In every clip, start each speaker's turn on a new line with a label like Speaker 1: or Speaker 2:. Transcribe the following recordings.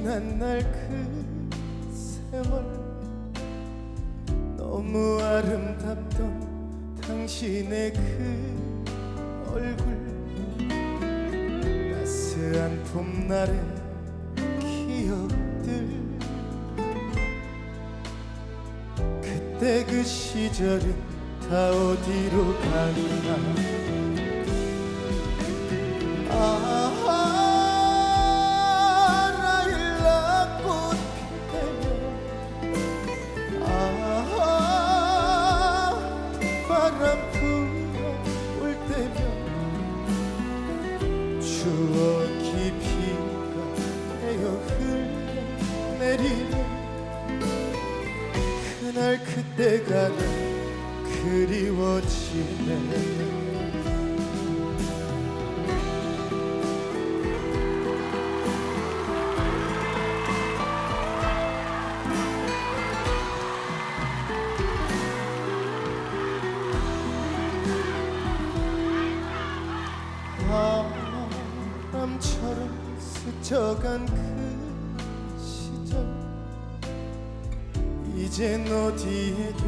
Speaker 1: 지난 날 그 세월 너무 아름답던 당신의 그 얼굴 따스한 봄날의 기억들. 그때 그 시절은 다 어디로 갔나 그날 그때가 난 그리워지네? 바람처럼 스쳐간 그 시절 이젠 어디에도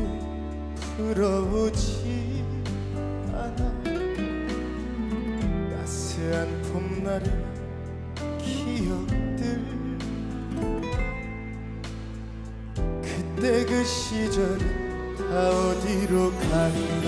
Speaker 1: 부러우지 않아. 따스한 봄날의 기억들. 그때 그 시절은 다 어디로 갔나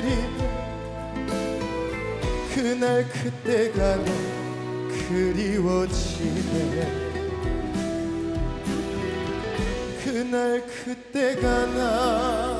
Speaker 1: 내리면 그날 그때가 난 그리워지네. 그날 그때가 나